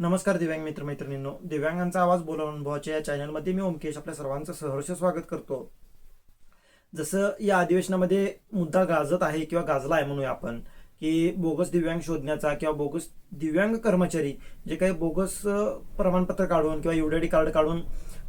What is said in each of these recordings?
नमस्कार दिव्यांग मित्र मैत्रिणींनो दिव्यांगांचा आवाज बोला अनुभवाच्या या चॅनलमध्ये मी ओमकेश आपल्या सर्वांचं सहर्ष स्वागत करतो. जसं या अधिवेशनामध्ये मुद्दा गाजत आहे किंवा गाजला आहे म्हणूया आपण की बोगस दिव्यांग शोधण्याचा किंवा बोगस दिव्यांग कर्मचारी जे काही बोगस प्रमाणपत्र काढून किंवा युडीआयडी कार्ड काढून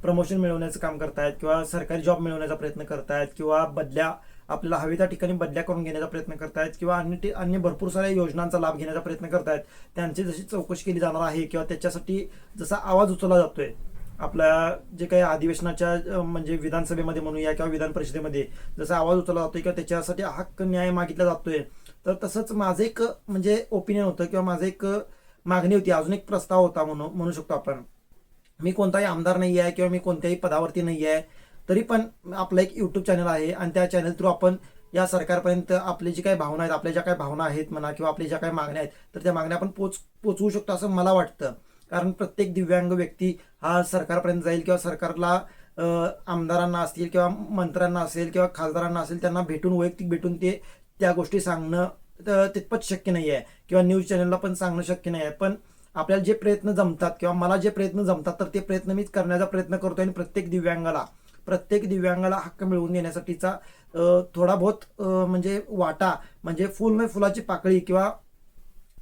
प्रमोशन मिळवण्याचं काम करतायत किंवा सरकारी जॉब मिळवण्याचा प्रयत्न करतायत किंवा बदल्या आपल्याला हवे त्या ठिकाणी बदल्या करून घेण्याचा प्रयत्न करतायत किंवा अन्य अन्य भरपूर साऱ्या योजनांचा लाभ घेण्याचा प्रयत्न करतायत त्यांची जशी चौकशी केली जाणार आहे किंवा त्याच्यासाठी जसा आवाज उचलला जातोय आपल्या जे काही अधिवेशनाच्या म्हणजे विधानसभेमध्ये म्हणूया किंवा विधान परिषदेमध्ये जसा आवाज उचलला जातोय किंवा त्याच्यासाठी हक्क न्याय मागितला जातोय तर तसंच माझं एक म्हणजे ओपिनियन होतं किंवा माझं एक मागणी होती अजून एक प्रस्ताव होता म्हणू म्हणू शकतो आपण. मी कोणताही आमदार नाही आहे किंवा मी कोणत्याही पदावरती नाही आहे तरी पण आपलं एक युट्यूब चॅनल आहे आणि त्या चॅनल थ्रू आपण या सरकारपर्यंत आपली जी काही भावना आहेत आपल्या ज्या काही भावना आहेत म्हणा किंवा आपल्या ज्या काही मागण्या आहेत तर त्या मागण्या आपण पोच पोचवू शकतो असं मला वाटतं. कारण प्रत्येक दिव्यांग व्यक्ती हा सरकारपर्यंत जाईल किंवा सरकारला आमदारांना असतील किंवा मंत्र्यांना असेल किंवा खासदारांना असेल त्यांना भेटून वैयक्तिक भेटून ते त्या गोष्टी सांगणं तितपत शक्य नाही आहे किंवा न्यूज चॅनलला पण सांगणं शक्य नाही आहे पण आपल्याला जे प्रयत्न जमतात किंवा मला जे प्रयत्न जमतात तर ते प्रयत्न मीच करण्याचा प्रयत्न करतो आणि प्रत्येक दिव्यांगाला. प्रत्येक दिव्यांगाला हक्क मिळवून देण्यासाठीचा थोडा बहुत म्हणजे वाटा म्हणजे फुल म्हणजे फुलाची पाकळी किंवा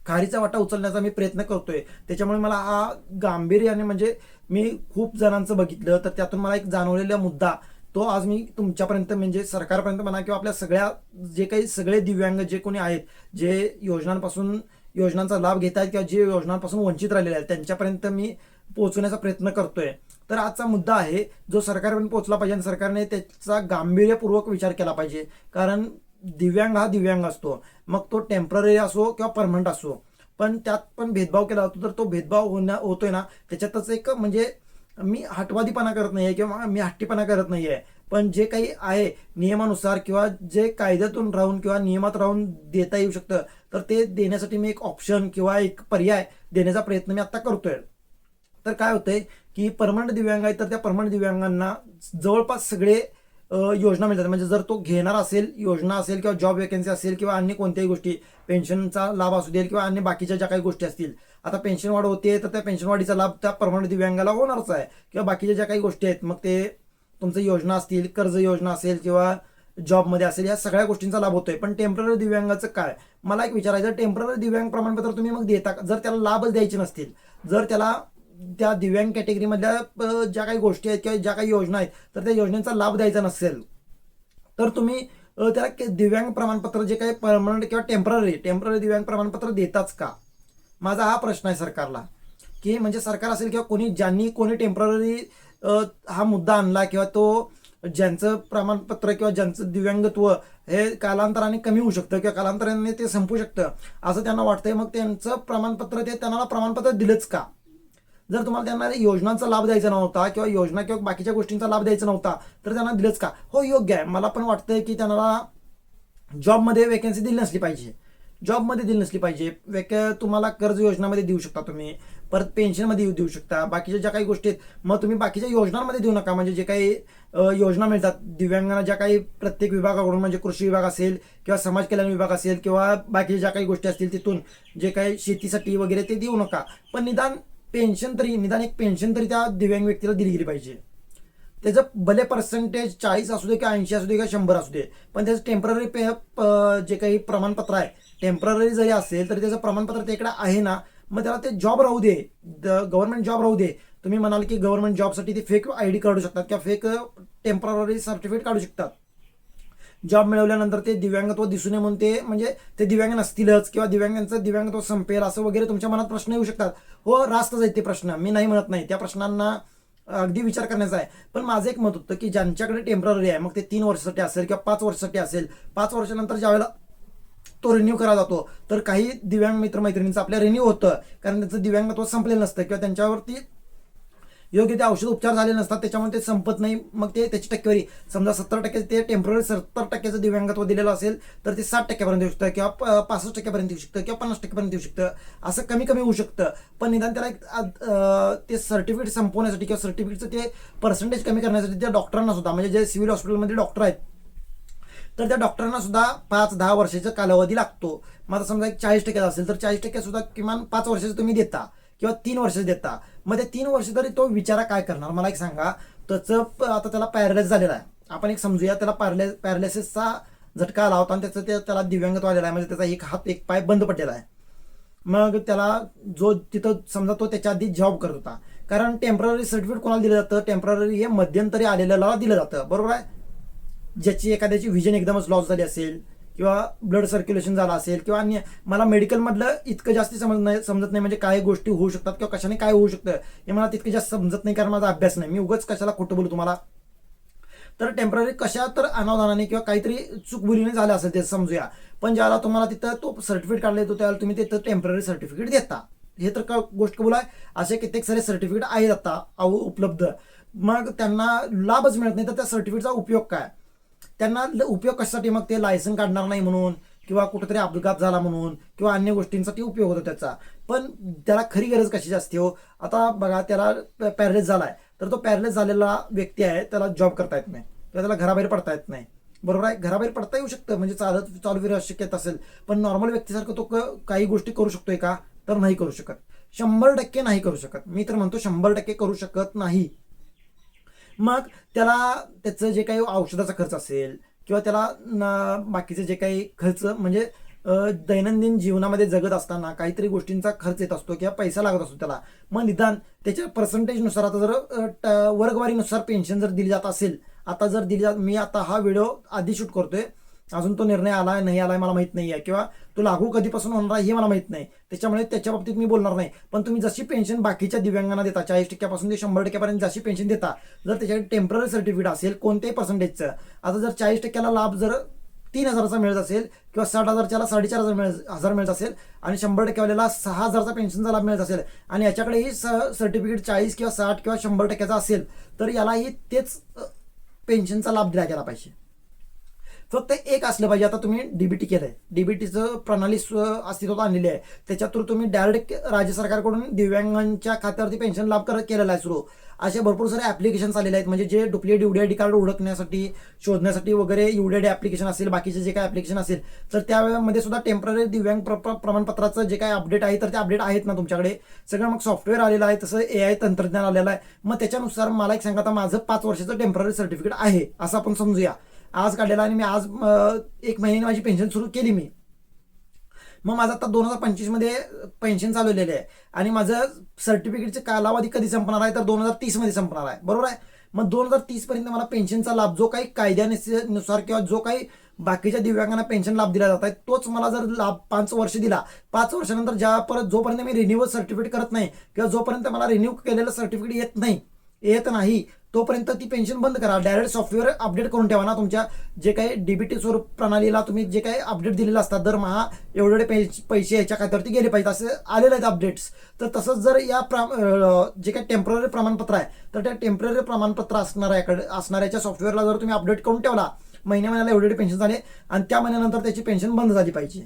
खारीचा वाटा उचलण्याचा मी प्रयत्न करतोय. त्याच्यामुळे मला हा गांभीर्याने म्हणजे मी खूप जणांचं बघितलं तर त्यातून मला एक जाणवलेला मुद्दा तो आज मी तुमच्यापर्यंत म्हणजे सरकारपर्यंत म्हणा किंवा आपल्या सगळ्या जे काही सगळे दिव्यांग जे कोणी आहेत जे योजनांपासून योजनांचा लाभ घेत आहेत किंवा जे योजनांपासून वंचित राहिलेले आहेत त्यांच्यापर्यंत मी पोहोचवण्याचा प्रयत्न करतोय. तर आजचा मुद्दा आहे जो सरकारपर्यंत पोहोचला पाहिजे आणि सरकारने त्याचा गांभीर्यपूर्वक विचार केला पाहिजे. कारण दिव्यांग हा दिव्यांग असतो. मग तो टेंपररी असो किंवा परमनंट असो. पण त्यात पण भेदभाव केला जातो. तर तो भेदभाव होण्या होतोय ना. त्याच्यातच एक म्हणजे मी हटवादीपणा करत नाही आहे किंवा मी हट्टीपणा करत नाही आहे पण जे काही आहे नियमानुसार किंवा जे कायद्यातून राहून किंवा नियमात राहून देता येऊ शकतं तर ते देण्यासाठी मी एक ऑप्शन किंवा एक पर्याय देण्याचा प्रयत्न मी आता करतोय. तर काय होतंय की परमनंट दिव्यांग आहे तर त्या परमनंट दिव्यांगांना जवळपास सगळे योजना मिळतात. म्हणजे जर तो घेणार असेल योजना असेल किंवा जॉब वेकन्सी असेल किंवा अन्य कोणत्याही गोष्टी पेन्शनचा लाभ असू देईल किंवा अन्य बाकीच्या ज्या काही गोष्टी असतील. आता पेन्शन वाढ होते तर त्या पेन्शन वाढीचा लाभ त्या परमनंट दिव्यांगाला होणारच आहे. किंवा बाकीच्या ज्या काही गोष्टी आहेत मग ते तुमचं योजना असतील कर्ज योजना असेल किंवा जॉबमध्ये असेल या सगळ्या गोष्टींचा लाभ होतोय. पण टेंपररी दिव्यांगाचं काय? मला एक विचारायचं टेंपररी दिव्यांग प्रमाणपत्र तुम्ही मग देता जर त्याला लाभच द्यायचे नसतील जर त्याला त्या दिव्यांग कॅटेगरीमधल्या ज्या काही गोष्टी आहेत किंवा ज्या काही योजना आहेत तर त्या योजनेचा लाभ द्यायचा नसेल. तर तुम्ही त्याला दिव्यांग प्रमाणपत्र जे काही परमनंट किंवा टेंपररी टेंपररी दिव्यांग प्रमाणपत्र देताच का? माझा हा प्रश्न आहे सरकारला की म्हणजे सरकार असेल किंवा कोणी ज्यांनी कोणी टेंपररी हा मुद्दा आणला किंवा तो ज्यांचं प्रमाणपत्र किंवा ज्यांचं दिव्यांगत्व हे कालांतराने कमी होऊ शकतं किंवा कालांतराने ते संपू शकतं असं त्यांना वाटतंय. मग त्यांचं प्रमाणपत्र ते त्यांना प्रमाणपत्र दिलंच का? जर तुम्हाला त्यांना योजनांचा लाभ द्यायचा नव्हता किंवा योजना किंवा बाकीच्या गोष्टींचा लाभ द्यायचा नव्हता तर त्यांना दिलंच का? हो योग्य आहे. मला पण वाटतंय की त्यांना जॉबमध्ये वेकन्सी दिली नसली पाहिजे. जॉबमध्ये दिली नसली पाहिजे. वेक तुम्हाला कर्ज योजनामध्ये देऊ शकता तुम्ही. परत पेन्शनमध्ये देऊ शकता. बाकीच्या ज्या काही गोष्टी आहेत मग तुम्ही बाकीच्या योजनांमध्ये देऊ नका. म्हणजे जे काही योजना मिळतात. दिव्यांगांना ज्या काही प्रत्येक विभागाकडून म्हणजे कृषी विभाग असेल किंवा समाज कल्याण विभाग असेल किंवा बाकीच्या ज्या काही गोष्टी असतील तिथून जे काही शेतीसाठी वगैरे ते देऊ नका. पण निदान पेन्शन तरी निदान एक पेन्शन तरी त्या दिव्यांग व्यक्तीला दिली गेली पाहिजे. त्याचं भले पर्सेंटेज चाळीस असू दे किंवा ऐंशी असू दे किंवा शंभर असू दे पण त्याचं टेंपररी पे जे काही प्रमाणपत्र आहे टेंपररी जरी असेल तरी त्याचं प्रमाणपत्र त्याकडे आहे ना मग त्याला ते जॉब राहू दे. गव्हर्नमेंट जॉब राहू दे. तुम्ही म्हणाल की गव्हर्नमेंट जॉबसाठी ते फेक आय डी काढू शकतात किंवा फेक टेंपररी सर्टिफिकेट काढू शकतात. जॉब मिळवल्यानंतर ते दिव्यांगत्व दिसून नये म्हणून ते म्हणजे ते दिव्यांग नसतीलच किंवा दिव्यांगांचं दिव्यांगत्व संपेल असं वगैरे तुमच्या मनात प्रश्न येऊ शकतात. हो रास्तच आहेत ते प्रश्न. मी नाही म्हणत नाही. त्या प्रश्नांना अगदी विचार करण्याचा आहे. पण माझं एक मत होतं की ज्यांच्याकडे टेंपररी आहे मग ते तीन वर्षासाठी असेल किंवा पाच वर्षासाठी असेल पाच वर्षानंतर ज्यावेळेला तो रिन्यू करा जातो तर काही दिव्यांग मित्रमैत्रिणींचं आपल्या रिन्यू होतं. कारण त्यांचं दिव्यांगत्व संपलेलं नसतं किंवा त्यांच्यावरती योग्य ते औषध उपचार झाले नसतात त्याच्यामुळे ते संपत नाही. मग ते त्याची टक्केवारी समजा सत्तर टक्के ते टेंपररी सत्तर टक्क्याचं दिव्यांगत्व दिलेलं असेल तर ते साठ टक्क्यापर्यंत येऊ शकतं किंवा प- पासष्ट टक्क्यापर्यंत येऊ शकतं किंवा पन्नास टक्क्यापर्यंत येऊ शकतं. असं कमी कमी होऊ शकतं. पण निदान त्याला एक ते सर्टिफिकेट संपवण्यासाठी किंवा सर्टिफिकेटचं ते पर्सेंटेज कमी करण्यासाठी त्या डॉक्टरांना सुद्धा म्हणजे जे सिव्हिल हॉस्पिटलमध्ये डॉक्टर आहेत तर त्या डॉक्टरांना सुद्धा पाच दहा वर्षाचा कालावधी लागतो. मग आता समजा एक चाळीस टक्क्याचा असेल तर चाळीस टक्के सुद्धा किमान पाच वर्षाचं तुम्ही देता किंवा तीन वर्षाचं देता. मग ते तीन वर्ष तरी तो विचारा काय करणार? मला एक सांगा. त्याचं प- आता त्याला पॅरलाइज झालेला आहे. आपण एक समजूया त्याला पॅरले पॅरालिसिसचा झटका आला होता आणि त्याचं ते त्याला दिव्यांगत्व आलेला आहे. म्हणजे त्याचा एक हात एक पाय बंद पडलेला आहे. मग त्याला जो तिथं समजा तो त्याच्या आधी जॉब करत होता. कारण टेंपररी सर्टिफिकेट कोणाला दिलं जातं? टेंपररी हे मध्यंतरी आलेल्याला दिलं जातं. बरोबर आहे? ज्याची एखाद्याची व्हिजन एकदमच लॉस झाली असेल किंवा ब्लड सर्क्युलेशन झालं असेल किंवा अन्य मला मेडिकलमधलं इतकं जास्त समज नाही समजत नाही म्हणजे काय गोष्टी होऊ शकतात किंवा कशाने काय होऊ शकतं हे मला तितकं जास्त समजत नाही कारण माझा अभ्यास नाही. मी उगाच कशाला खोटं बोलू तुम्हाला? तर टेंपररी कशा तर अनावधानाने किंवा काहीतरी चुकबुलीने झालं असेल ते समजूया. पण ज्याला तुम्हाला तिथं तो सर्टिफिकेट काढला येतो त्याला तुम्ही तिथं टेंपररी सर्टिफिकेट देता. हे तर का गोष्ट कबूल आहे असे कित्येक सारे सर्टिफिकेट आहेत आता उपलब्ध. मग त्यांना लाभच मिळत नाही तर त्या सर्टिफिकेटचा उपयोग काय? त्यांना ल- उपयोग कशासाठी? मग ते लायसन काढणार नाही म्हणून किंवा कुठेतरी अपघात झाला म्हणून किंवा अन्य गोष्टींसाठी उपयोग होतो त्याचा. पण त्याला खरी गरज कशी जास्त हो? आता बघा त्याला पॅरलेस झाला आहे तर तो पॅरलेस झालेला व्यक्ती आहे त्याला जॉब करता येत नाही. किंवा त्याला घराबाहेर पडता येत नाही. बरोबर आहे? घराबाहेर पडता येऊ शकतं म्हणजे चालत चालू फिर शक्यता असेल. पण नॉर्मल व्यक्तीसारखं तो क- काही गोष्टी करू शकतोय का? तर नाही करू शकत. शंभर टक्के नाही करू शकत. मी तर म्हणतो शंभर टक्के करू शकत नाही. मग त्याला त्याचं जे काही औषधाचा खर्च असेल किंवा त्याला बाकीचे जे काही खर्च म्हणजे दैनंदिन जीवनामध्ये जगत असताना काहीतरी गोष्टींचा खर्च येत असतो किंवा पैसा लागत असतो त्याला. मग निदान त्याच्या पर्सेंटेजनुसार आता जर ट- वर्गवारीनुसार पेन्शन जर दिली जात असेल आता जर दिली जात मी आता हा व्हिडिओ आधी शूट करतोय अजून तो निर्णय आलाय नाही आलाय मला माहीत नाही आहे किंवा तो लागू कधीपासून होणार आहे हे मला माहीत नाही. त्याच्यामुळे त्याच्या बाबतीत मी बोलणार नाही. पण तुम्ही जशी पेन्शन बाकीच्या दिव्यांगांना देता चाळीस टक्क्यापासून ते शंभर टक्क्यापर्यंत जशी पेन्शन देता जर त्याच्याकडे टेंपररी सर्टिफिकेट असेल कोणत्याही पर्सेंटेजचं आता जर चाळीस टक्क्याला लाभ जर तीन हजाराचा मिळत असेल किंवा साठ हजारच्याला साडेचार हजार मिळत हजार मिळत असेल आणि शंभर टक्क्यावाल्याला सहा हजारचा पेन्शनचा लाभ मिळत असेल आणि याच्याकडेही स सर्टिफिकेट चाळीस किंवा साठ किंवा शंभर टक्क्याचा असेल तर यालाही तेच पेन्शनचा लाभ दिला गेला पाहिजे. फक्त एक असलं पाहिजे. आता तुम्ही डीबीटी केलंय. डीबीटीचं प्रणाली अस्तित्वात आणलेली आहे. त्याच्या थ्रू तुम्ही डायरेक्ट राज्य सरकारकडून दिव्यांगांच्या खात्यावरती पेन्शन लाभ करत केलेला आहे सुरू. असे भरपूर सारे ॲप्लिकेशन्स आलेले आहेत. म्हणजे जे डुप्लिकेट युडीआयडी कार्ड ओळखण्यासाठी शोधण्यासाठी वगैरे युडीआयडी ऍप्लिकेशन असेल बाकीचे जे काय ऍप्लिकेशन असेल तर त्यामध्ये सुद्धा टेंपररी दिव्यांग प्र- प्र- प्रमाणपत्राचं जे काय अपडेट आहे तर ते अपडेट आहेत ना तुमच्याकडे. सगळं मग सॉफ्टवेअर आलेलं आहे तसं ए आय तंत्रज्ञान आलेलं आहे. मग त्याच्यानुसार मला एक सांगा आता माझं पाच वर्षाचं टेंपररी सर्टिफिकेट आहे असं आपण समजूया. आज काढलेला आणि मी आज एक महिन्याने माझी पेन्शन सुरू केली मी. मग माझं आता दोन हजार पंचवीसमध्ये पेन्शन चालवलेलं आहे. आणि माझं सर्टिफिकेटचे कालावधी कधी संपणार आहे तर दोन हजार तीसमध्ये संपणार आहे. बरोबर आहे? मग दोन हजार तीसपर्यंत मला पेन्शनचा लाभ जो काही कायद्यानुसार किंवा जो काही बाकीच्या दिव्यांगांना पेन्शन लाभ दिला जात आहे तोच मला जर लाभ पाच वर्ष दिला पाच वर्षानंतर ज्या परत जोपर्यंत मी रिन्यूअल सर्टिफिकेट करत नाही किंवा जोपर्यंत मला रिन्यू केलेलं सर्टिफिकेट येत नाही येत नाही तोपर्यंत ती पेन्शन बंद करा. डायरेक्ट सॉफ्टवेअर अपडेट करून ठेवा ना तुमच्या. जे काही डीबीटी स्वरूप प्रणालीला तुम्ही जे काही अपडेट दिलेलं असतात दरमहा एवढे एवढे पैसे याच्या खात्यावरती गेले पाहिजेत असे आलेले आहेत अपडेट्स तर तसंच जर या प्रा- जे काही टेंपररी प्रमाणपत्र आहे तर त्या टेंपररी प्रमाणपत्र असणाऱ्याकडे असणाऱ्याच्या सॉफ्टवेअरला जर तुम्ही अपडेट करून ठेवला महिन्या महिन्याला एवढे पेन्शन झाले आणि त्या महिन्यानंतर त्याची पेन्शन बंद झाली पाहिजे.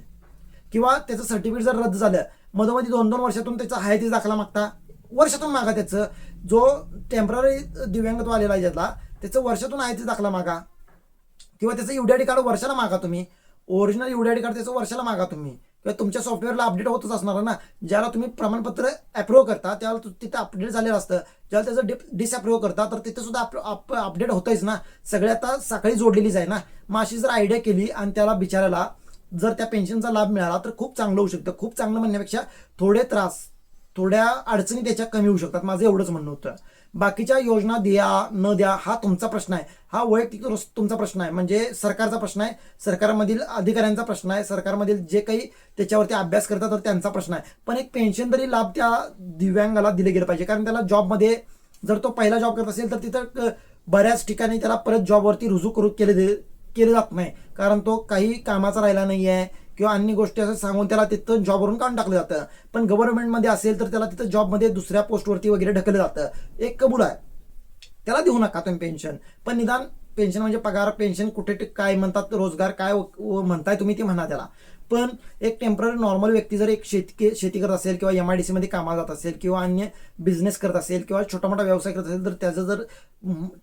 किंवा त्याचं सर्टिफिकेट जर रद्द झालं मधोमधी दोन दोन वर्षातून त्याचा हयातीच दाखला मागता. वर्षातून मागा त्याचं. जो टेंपररी दिव्यांगत्व आलेला आहे ज्याला त्याचं वर्षातून हयाती दाखला मागा. किंवा त्याचं युडीआयडी कार्ड वर्षाला मागा तुम्ही. ओरिजिनल युडीआयडी कार्ड त्याचं वर्षाला मागा तुम्ही. किंवा तुमच्या सॉफ्टवेअरला अपडेट होतच असणार ना. ज्याला तुम्ही प्रमाणपत्र अप्रूव्ह करता त्याला तिथं अपडेट झालेलं असतं. ज्याला त्याचं डिप डिसअप्रूव्ह करता तर तिथे सुद्धा अपडेट होतंयच ना. सगळे आता साखळी जोडलेलीच आहे ना. मग अशी जर आयडिया केली आणि त्याला बिचारायला जर त्या पेन्शनचा लाभ मिळाला तर खूप चांगलं होऊ शकतं. खूप चांगलं म्हणण्यापेक्षा थोडे त्रास. थोड्या अडचणी त्याच्या कमी होऊ शकतात. माझं एवढंच म्हणणं होतं. बाकीच्या योजना द्या न द्या हा तुमचा प्रश्न आहे. हा वैयक्तिक तुमचा प्रश्न आहे. म्हणजे सरकारचा प्रश्न आहे. सरकारमधील अधिकाऱ्यांचा प्रश्न आहे. सरकारमधील जे काही त्याच्यावरती अभ्यास करतात तर त्यांचा प्रश्न आहे. पण एक पेन्शन तरी लाभ त्या दिव्यांगाला दिले गेले पाहिजे. कारण त्याला जॉबमध्ये जर तो पहिला जॉब करत असेल तर तिथं बऱ्याच ठिकाणी त्याला परत जॉबवरती रुजू करू केले दे- केले जात नाही. कारण तो काही कामाचा राहिला नाही आहे किंवा अन्य गोष्टी असं सांगून त्याला तिथं जॉबवरून काढून टाकलं जातं. पण गव्हर्नमेंटमध्ये असेल तर त्याला तिथं जॉबमध्ये दुसऱ्या पोस्टवरती वगैरे ढकललं जातं. एक कबूल आहे. त्याला देऊ नका तुम्ही पेन्शन पण निदान पेन्शन म्हणजे पगार पेन्शन कुठे काय म्हणतात रोजगार काय म्हणताय तुम्ही ते म्हणा त्याला. पण एक टेंपररी नॉर्मल व्यक्ती जर एक शेती शेती करत असेल किंवा एम आय डी सीमध्ये कामाला जात असेल किंवा अन्य बिझनेस करत असेल किंवा छोटा मोठा व्यवसाय करत असेल तर त्याचं जर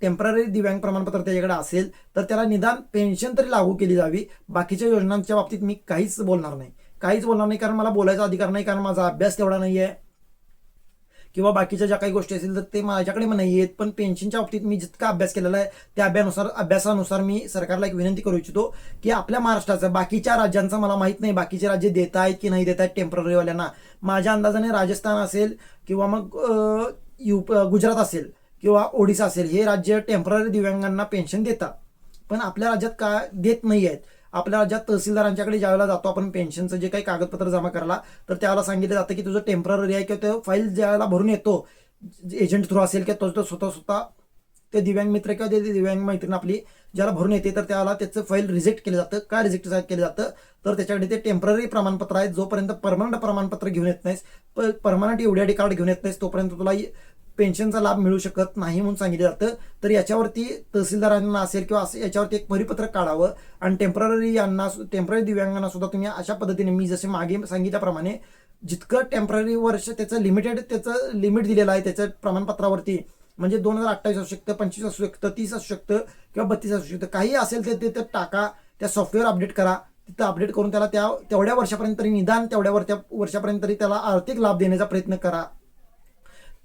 टेंपररी दिव्यांग प्रमाणपत्र त्याच्याकडे असेल तर त्याला निदान पेन्शन तरी लागू केली जावी. बाकीच्या योजनांच्या बाबतीत मी काहीच बोलणार नाही. काहीच बोलणार नाही कारण मला बोलायचा अधिकार नाही कारण माझा अभ्यास तेवढा नाही आहे किंवा बाकीच्या ज्या काही गोष्टी असतील तर ते माझ्याकडे नाही आहेत. पण पेन्शनच्या बाबतीत मी जितका अभ्यास केलेला आहे त्या अभ्यानुसार अभ्यासानुसार मी सरकारला एक विनंती करू इच्छितो की आपल्या महाराष्ट्राचं बाकीच्या राज्यांचं मला माहीत नाही बाकीचे राज्य देत आहेत की नाही देत आहेत टेम्पररीवाल्यांना. माझ्या अंदाजाने राजस्थान असेल किंवा मग यू गुजरात असेल किंवा ओडिसा असेल हे राज्य टेंपररी दिव्यांगांना पेन्शन देतात. पण आपल्या राज्यात का देत नाही आहेत? आपल्या ज्या तहसीलदारांच्याकडे ज्यावेळेला जातो आपण पेन्शनचं जे काही कागदपत्र जमा करायला तर त्याला सांगितलं जातं की तुझं टेंपररी आहे किंवा तो फाईल ज्यावेळेला भरून येतो एजंट थ्रू असेल किंवा तो तो स्वतः स्वतः ते दिव्यांग मित्र किंवा ते दिव्यांग मैत्रीण आपली ज्याला भरून येते तर त्याला त्याचं फाईल रिजेक्ट केलं जातं. का रिजेक्ट केलं जातं? तर त्याच्याकडे ते टेंपररी प्रमाणपत्र आहे जोपर्यंत परमनंट प्रमाणपत्र घेऊन येत नाहीस परमनंट एवढ्या कार्ड घेऊन येत नाहीस तोपर्यंत तुला पेन्शनचा लाभ मिळू शकत नाही म्हणून सांगितलं जातं. तर याच्यावरती तहसीलदारांना असेल किंवा असं याच्यावरती एक परिपत्रक काढावं. आणि टेंपररी यांना टेंपररी दिव्यांगांना सुद्धा तुम्ही अशा पद्धतीने मी जसे मागे सांगितल्याप्रमाणे जितकं टेंपररी वर्ष त्याचं लिमिटेड त्याचं लिमिट दिलेलं आहे त्याच्या प्रमाणपत्रावरती म्हणजे दोन हजार अठ्ठावीस असू शकतं पंचवीस असू शकतं तीस असू शकतं किंवा बत्तीस असू शकतं काही असेल ते तिथं टाका त्या सॉफ्टवेअर अपडेट करा तिथं अपडेट करून त्याला त्या तेवढ्या वर्षापर्यंत तरी निदान तेवढ्या वर- त्या वर्षापर्यंत तरी त्याला आर्थिक लाभ देण्याचा प्रयत्न करा.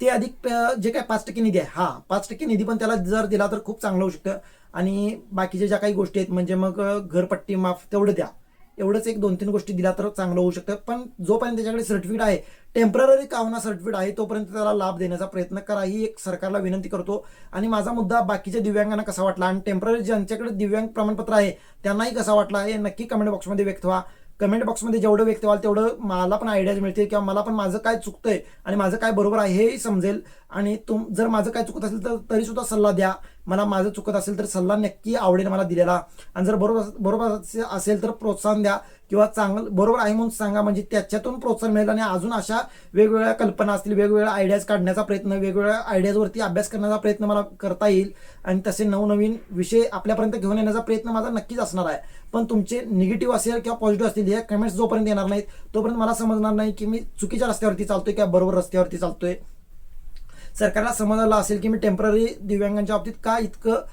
ते अधिक जे काय पाच टक्के निधी आहे. हा पाच टक्के निधी पण त्याला जर दिला तर खूप चांगलं होऊ शकतं. आणि बाकीच्या ज्या काही गोष्टी आहेत म्हणजे मग घरपट्टी माफ तेवढं द्या. एवढंच एक दोन तीन गोष्टी दिल्या तर चांगलं होऊ शकतं. पण जोपर्यंत त्याच्याकडे सर्टिफिकेट आहे टेंपररी कावना सर्टिफिकेट आहे तोपर्यंत त्याला लाभ देण्याचा प्रयत्न करा ही एक सरकारला विनंती करतो. आणि माझा मुद्दा बाकीच्या दिव्यांगांना कसा वाटला? आणि टेंपररी ज्यांच्याकडे दिव्यांग प्रमाणपत्र आहे त्यांनाही कसा वाटला? हे नक्की कमेंट बॉक्समध्ये व्यक्त व्हा. कमेंट बॉक्समध्ये जेवढं व्यक्त व्हाल तेवढं मला पण आयडियाज मिळतील किंवा मला पण माझं काय चुकतंय आणि माझं काय बरोबर आहे हे समजेल. आणि तुम जर माझं काय चुकत असेल तर तरी सुद्धा सल्ला द्या. मला माझं चुकत असेल तर सल्ला नक्की आवडेल मला दिलेला. आणि जर बरोबर बरोबर असेल तर प्रोत्साहन द्या किंवा चांगलं बरोबर आहे म्हणून सांगा. म्हणजे त्याच्यातून प्रोत्साहन मिळेल आणि अजून अशा वेगवेगळ्या कल्पना असतील वेगवेगळ्या आयडियाज काढण्याचा प्रयत्न वेगवेगळ्या आयडियाजवरती अभ्यास करण्याचा प्रयत्न मला करता येईल. आणि तसे नवनवीन विषय आपल्यापर्यंत घेऊन येण्याचा प्रयत्न माझा नक्कीच असणार आहे. पण तुमचे निगेटिव्ह असेल किंवा पॉझिटिव्ह असतील हे कमेंट्स जोपर्यंत येणार नाहीत तोपर्यंत मला समजणार नाही की मी चुकीच्या रस्त्यावरती चालतोय किंवा बरोबर रस्त्यावरती चालतोय. सरकारला समजलं असेल की मी टेंपररी दिव्यांगांच्या बाबतीत का इतकं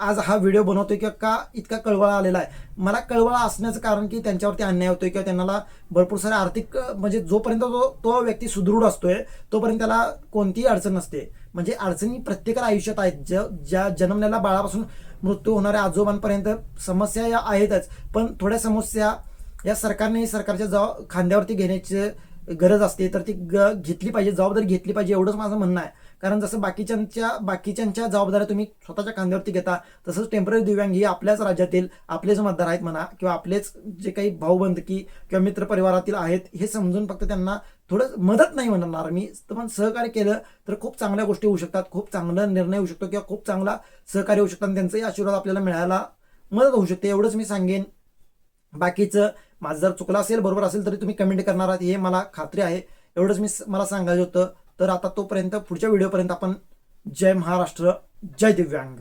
आज हा व्हिडिओ बनवतोय किंवा का इतका कळवळा आलेला आहे? मला कळवळा असण्याचं कारण की त्यांच्यावरती अन्याय होतोय किंवा त्यांना भरपूर सारे आर्थिक म्हणजे जोपर्यंत तो तो व्यक्ती सुदृढ असतोय तोपर्यंत त्याला कोणतीही अडचण नसते. म्हणजे अडचणी प्रत्येकाला आयुष्यात आहेत. ज ज्या जन्मलेल्या बाळापासून मृत्यू होणाऱ्या आजोबांपर्यंत समस्या या आहेतच. पण थोड्या समस्या या सरकारने सरकारच्या जवा खांद्यावरती घेण्याचे गरज असते तर ती ग घेतली पाहिजे जबाबदारी घेतली पाहिजे एवढंच माझं म्हणणं आहे. कारण जसं बाकीच्यांच्या बाकीच्यांच्या जबाबदाऱ्या तुम्ही स्वतःच्या खांद्यावरती घेता तसंच टेंपररी दिव्यांग ही आपल्याच राज्यातील आपलेच मतदार आहेत म्हणा किंवा आपलेच जे काही भाऊबंदकी किंवा मित्रपरिवारातील आहेत हे समजून फक्त त्यांना थोडं मदत नाही म्हणणार मी. तर पण सहकार्य केलं तर खूप चांगल्या गोष्टी होऊ शकतात खूप चांगला निर्णय होऊ शकतो किंवा खूप चांगला सहकार्य होऊ शकतात त्यांचाही आशीर्वाद आपल्याला मिळायला मदत होऊ शकते एवढंच मी सांगेन. बाकीचं माझं जर चुकलं असेल बरोबर असेल तरी तुम्ही कमेंट करणार आहात. हे मला खात्री आहे. एवढंच मी मला सांगायचं होतं. तर आता तोपर्यंत पुढच्या व्हिडिओपर्यंत आपण जय महाराष्ट्र जय दिव्यांग.